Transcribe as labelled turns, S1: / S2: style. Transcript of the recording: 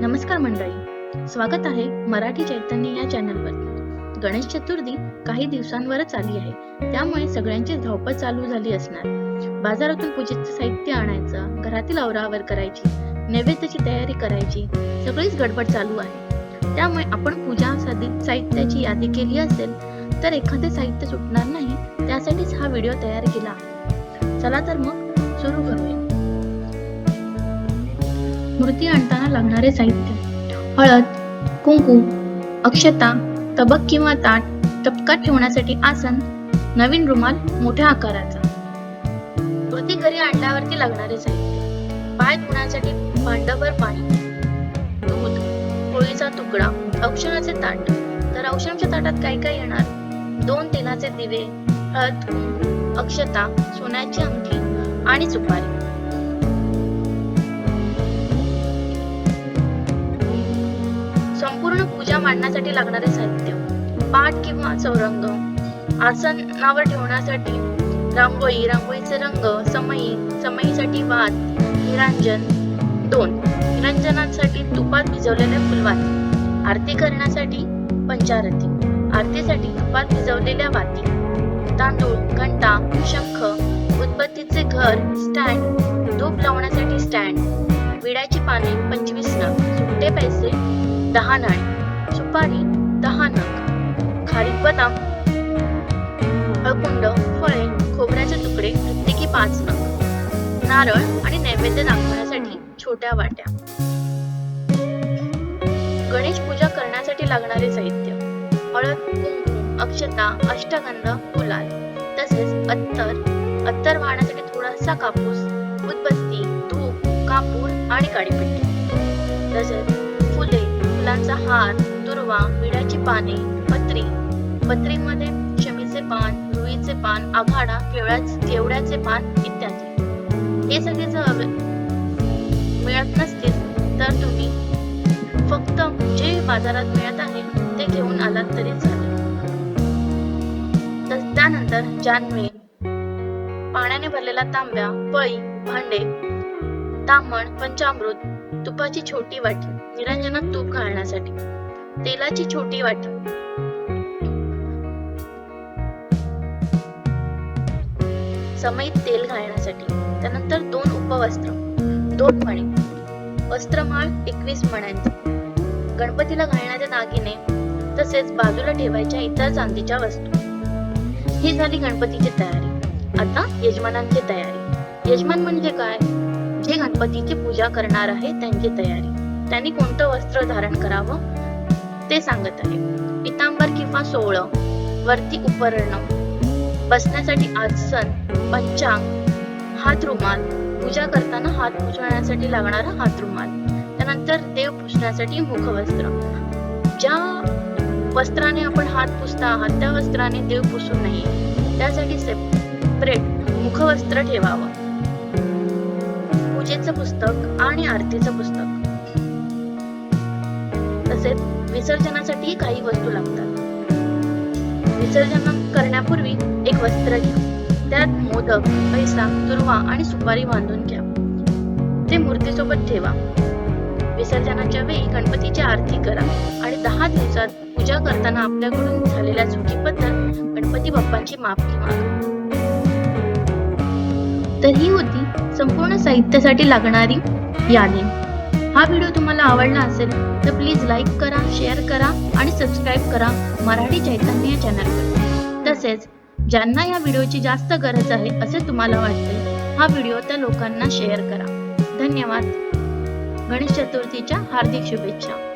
S1: नमस्कार मंडळी. स्वागत आहे मराठी चैतन्य या चॅनलवर. गणेश चतुर्थी काही दिवसांवरच आली आहे. त्यामुळे सगळ्यांची धावपळ चालू झाली असणार. बाजारातून पूजेचं साहित्य आणायचं घरातील आवरावर करायची नैवेद्याची तयारी करायची सगळीच गडबड चालू आहे. त्यामुळे आपण पूजा साधी- साहित्याची यादी केली असेल तर एखादे साहित्य सुटणार नाही त्यासाठीच हा व्हिडिओ तयार केला आहे. चला तर मग सुरू करूया. मूर्ती आणताना लागणारे साहित्य. हळद कुंकू अक्षता तबक किंवा ताट तबकात ठेवण्यासाठी आसन नवीन रुमाल मोठ्या आकाराचा. मूर्ती घरी आणल्यावरती लागणारे साहित्य. पाय धुण्यासाठी भांडभर पाणी. दूध पोळीचा तुकडा औषणाचे ताट. तर औषणाच्या ताटात काय काय येणार? दोन तेलाचे दिवे हळद कुंकू अक्षता सोन्याची अंगठी आणि सुपारी. काढण्यासाठी लागणारे साहित्य पाट किंवा चौरंग. आसनावर ठेवण्यासाठी रांगोळी रांगोळीचे रंग समई समईसाठी वात निरांजन. दोन निरंजनांसाठी तुपात भिजवलेले फुलवाती. आरती करण्यासाठी पंचारती. आरतीसाठी तुपात भिजवलेल्या वाती. तांदूळ घंटा शंख उत्पत्तीचे घर स्टँड. धूप लावण्यासाठी स्टँड. विड्याची पाने पंचवीस नग. सुट्टे पैसे दहा नाणी सुपारी दहा नग खारीक बदाम अळकुंड फळे खोबऱ्याचे तुकडे प्रत्येकी पाच नग नारळ आणि नैवेद्य दाखवण्यासाठी छोट्या वाट्या गणेश पूजा करण्यासाठी लागणारे साहित्य हळद कुंकू अक्षता अष्टगंध गुलाल तसेच अत्तर अत्तर वाहण्यासाठी थोडासा कापूस उदबत्ती धूप कापूर आणि काडीपेटी तसेच फुले फुलांचा हार दुर्वा विड्याची पाने पत्री. पत्रीमध्ये शमीचे पान रुईचे पान आघाडा केवळ्याच केवड्याचे पान इत्यादी. हे सगळे जर मिळत नसतील तर तुम्ही फक्त जे बाजारात मिळत आहे ते घेऊन आलात तरी चालेल. तर त्यानंतर जानवे. पाण्याने भरलेला तांब्या पळी भांडे तामण पंचामृत तुपाची छोटी वाटी निरंजनात तूप घालण्यासाठी. तेलाची छोटी वाटी. समईत तेल घालण्यासाठी त्यानंतर दोन उपवस्त्र दोन मणे. वस्त्रमाळ एकवीस मण्यांचे. गणपतीला घालण्याचे दागिने तसेच बाजूला ठेवायच्या इतर चांदीच्या वस्तू. ही झाली गणपतीची तयारी. आता यजमानांची तयारी. यजमान म्हणजे काय? जे गणपतीची पूजा करणार आहे त्यांची तयारी. त्यांनी कोणतं वस्त्र धारण करावं? ते सांगत आहे. पितांबर किंवा सोहळ वरती उपरण बसण्यासाठी आसन पंचांग हात रुमाल पूजा करताना हात पुसण्यासाठी लागणारा हात रुमाल त्यानंतर देव पुसण्यासाठी मुखवस्त्र. ज्या वस्त्राने आपण हात पुसता आहात त्या वस्त्राने देव पुसू नये. त्यासाठी सेपरेट मुखवस्त्र ठेवावं. पूजेचं पुस्तक आणि आरतीचं पुस्तक. तसेच विसर्जनासाठी काही वस्तू लागतात. विसर्जन करण्यापूर्वी एक वस्त्र घ्या. त्यात मोदक पैसा दुर्वा आणि सुपारी बांधून घ्या. ते मूर्तीसोबत ठेवा. विसर्जनाच्या वेळी गणपतीची आरती करा आणि दहा दिवसात पूजा करताना आपल्याकडून झालेल्या चुकीबद्दल गणपती बाप्पांची माफी मागा. तर ही होती संपूर्ण साहित्यासाठी लागणारी यादी. हा व्हिडिओ तुम्हाला आवडला असेल तर प्लीज लाईक करा शेअर करा आणि सबस्क्राईब करा मराठी चैतन्य चॅनलवर तसेच ज्यांना या व्हिडिओची जास्त गरज आहे असे तुम्हाला वाटते हा व्हिडिओ त्या लोकांना शेअर करा. धन्यवाद. गणेश चतुर्थीच्या हार्दिक शुभेच्छा.